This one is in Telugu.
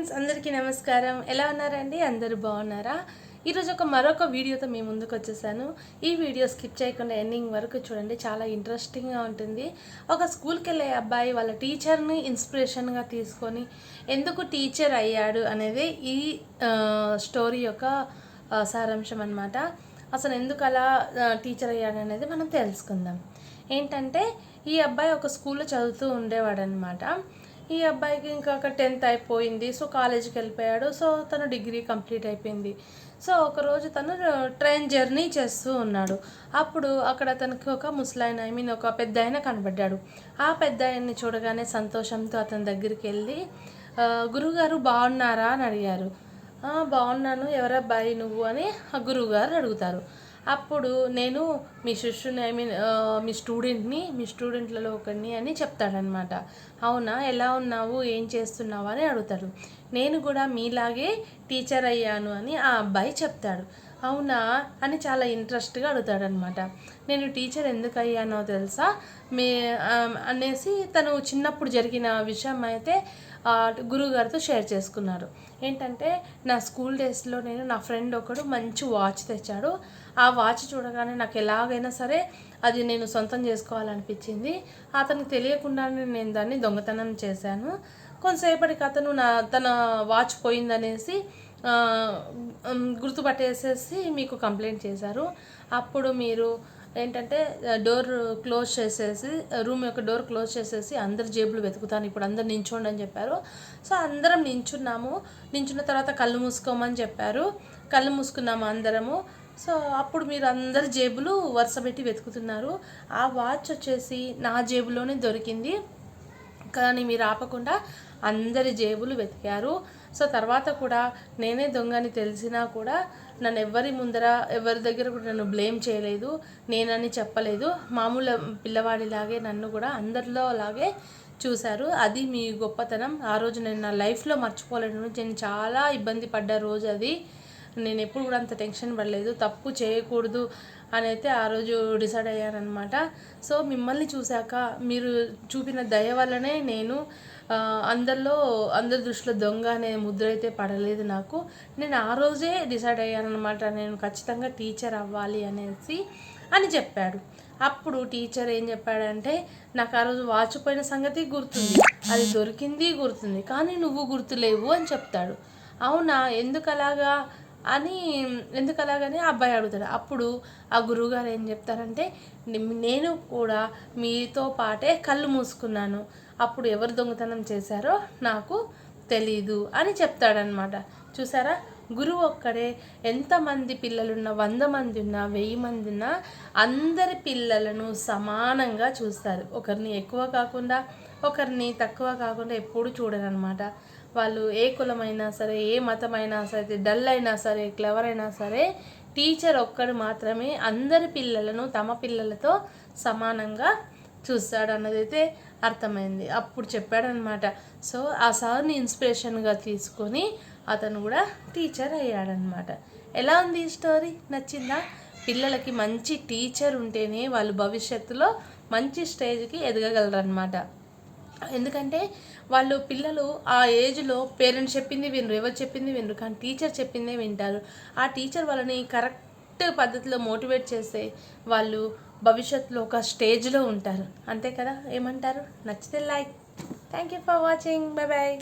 ఫ్రెండ్స్ అందరికీ నమస్కారం. ఎలా ఉన్నారండి? అందరూ బాగున్నారా? ఈరోజు ఒక మరొక వీడియోతో మీ ముందుకు వచ్చేసాను. ఈ వీడియో స్కిప్ చేయకుండా ఎండింగ్ వరకు చూడండి. చాలా ఇంట్రెస్టింగ్గా ఉంటుంది. ఒక స్కూల్కి వెళ్ళే అబ్బాయి వాళ్ళ టీచర్ని ఇన్స్పిరేషన్గా తీసుకొని ఎందుకు టీచర్ అయ్యాడు అనేది ఈ స్టోరీ యొక్క సారాంశం అనమాట అసలు ఎందుకు అలా టీచర్ అయ్యాడు అనేది మనం తెలుసుకుందాం. ఏంటంటే ఈ అబ్బాయి ఒక స్కూల్లో చదువుతూ ఉండేవాడు అనమాట ఈ అబ్బాయికి ఇంకా ఒక టెన్త్ అయిపోయింది సో కాలేజీకి వెళ్ళిపోయాడు సో తను డిగ్రీ కంప్లీట్ అయిపోయింది. సో ఒకరోజు తను ట్రైన్ జర్నీ చేస్తూ ఉన్నాడు. అప్పుడు అక్కడ తనకి ఒక ముసలాయన ఐ మీన్ ఒక పెద్ద ఆయన కనబడ్డాడు. ఆ పెద్ద ఆయన్ని చూడగానే సంతోషంతో అతని దగ్గరికి వెళ్ళి గురుగారు బాగున్నారా? అని అడిగారు. బాగున్నాను. ఎవరబ్బాయి నువ్వు? అని ఆ గురువుగారు అడుగుతారు. అప్పుడు నేను మీ శిష్యుని ఐ మీన్ మీ స్టూడెంట్ని మీ స్టూడెంట్లలో ఒకరిని అని చెప్తాడనమాట అవునా? ఎలా ఉన్నావు? ఏం చేస్తున్నావు? అని అడుగుతాడు. నేను కూడా మీలాగే టీచర్ అయ్యాను అని ఆ అబ్బాయి చెప్తాడు. అవునా? అని చాలా ఇంట్రెస్ట్గా అడుగుతాడనమాట. నేను టీచర్ ఎందుకు అయ్యానో తెలుసా? మీ అనేసి తను చిన్నప్పుడు జరిగిన విషయం అయితే గురువుగారితో షేర్ చేసుకున్నారు. ఏంటంటే నా స్కూల్ డేస్లో నేను నా ఫ్రెండ్ ఒకడు మంచి వాచ్ తెచ్చాడు. ఆ వాచ్ చూడగానే నాకు ఎలాగైనా సరే అది నేను సొంతం చేసుకోవాలనిపించింది. అతనికి తెలియకుండానే నేను దాన్ని దొంగతనం చేశాను. కొంతసేపటికి అతను నా తన వాచ్ పోయిందనేసి గుర్తుపట్టేసేసి మీకు కంప్లైంట్ చేశారు. అప్పుడు మీరు ఏంటంటే డోర్ క్లోజ్ చేసేసి రూమ్ యొక్క డోర్ క్లోజ్ చేసేసి అందరి జేబులు వెతుకుతాను. ఇప్పుడు అందరు నించోండి అని చెప్పారు. సో అందరం నించున్నాము. నించున్న తర్వాత కళ్ళు మూసుకోమని చెప్పారు. కళ్ళు మూసుకున్నాము అందరము. సో అప్పుడు మీరు అందరి జేబులు వరుస పెట్టి వెతుకుతున్నారు. ఆ వాచ్ వచ్చేసి నా జేబులోనే దొరికింది. కానీ మీరు ఆపకుండా అందరి జేబులు వెతికారు. సో తర్వాత కూడా నేనే దొంగని తెలిసినా కూడా నన్ను ఎవరి ముందర ఎవరి దగ్గర కూడా నన్ను బ్లేమ్ చేయలేదు. నేనని చెప్పలేదు. మామూలు పిల్లవాడిలాగే నన్ను కూడా అందరిలో అలాగే చూశారు. అది మీ గొప్పతనం. ఆ రోజు నేను నా లైఫ్లో మర్చిపోలేను. నేను చాలా ఇబ్బంది పడ్డ రోజు అది. నేను ఎప్పుడు కూడా అంత టెన్షన్ పడలేదు. తప్పు చేయకూడదు అని అయితే ఆ రోజు డిసైడ్ అయ్యానమాట సో మిమ్మల్ని చూశాక మీరు చూపిన దయ వల్లనే నేను అందరిలో అందరి దృష్టిలో దొంగ అనే ముద్ర అయితే పడలేదు నాకు. నేను ఆ రోజే డిసైడ్ అయ్యానమాట నేను ఖచ్చితంగా టీచర్ అవ్వాలి అనేసి అని చెప్పాడు. అప్పుడు టీచర్ ఏం చెప్పాడంటే నాకు ఆ రోజు వాచిపోయిన సంగతి గుర్తుంది. అది దొరికింది గుర్తుంది. కానీ నువ్వు గుర్తులేవు అని చెప్తాడు. అవునా? ఎందుకు అలాగా అని ఎందుకు అలాగని ఆ అబ్బాయి అడుగుతాడు. అప్పుడు ఆ గురువుగారు ఏం చెప్తారంటే నేను కూడా మీతో పాటే కళ్ళు మూసుకున్నాను. అప్పుడు ఎవరు దొంగతనం చేశారో నాకు తెలీదు అని చెప్తాడనమాట చూసారా? గురువు ఒక్కడే ఎంతమంది పిల్లలున్నా వంద మంది ఉన్నా వెయ్యి మంది ఉన్నా అందరి పిల్లలను సమానంగా చూస్తారు. ఒకరిని ఎక్కువ కాకుండా ఒకరిని తక్కువ కాకుండా ఎప్పుడు చూడరనమాట వాళ్ళు ఏ కులమైనా సరే ఏ మతమైనా సరే డల్ అయినా సరే క్లెవర్ అయినా సరే టీచర్ ఒక్కడు మాత్రమే అందరి పిల్లలను తమ పిల్లలతో సమానంగా చూస్తాడు అన్నదైతే అర్థమైంది. అప్పుడు చెప్పాడనమాట సో ఆ సార్ని ఇన్స్పిరేషన్గా తీసుకొని అతను కూడా టీచర్ అయ్యాడనమాట ఎలా ఉంది ఈ స్టోరీ? నచ్చిందా? పిల్లలకి మంచి టీచర్ ఉంటేనే వాళ్ళు భవిష్యత్తులో మంచి స్టేజ్కి ఎదగగలరనమాట ఎందుకంటే వాళ్ళు పిల్లలు ఆ ఏజ్లో పేరెంట్స్ చెప్పింది వినరు ఎవరు చెప్పింది వినరు కానీ టీచర్ చెప్పిందే వింటారు. ఆ టీచర్ వాళ్ళని కరెక్ట్ పద్ధతిలో మోటివేట్ చేస్తే వాళ్ళు భవిష్యత్తులో ఒక స్టేజ్లో ఉంటారు. అంతే కదా? ఏమంటారు? నచ్చితే like. Thank you for watching. Bye bye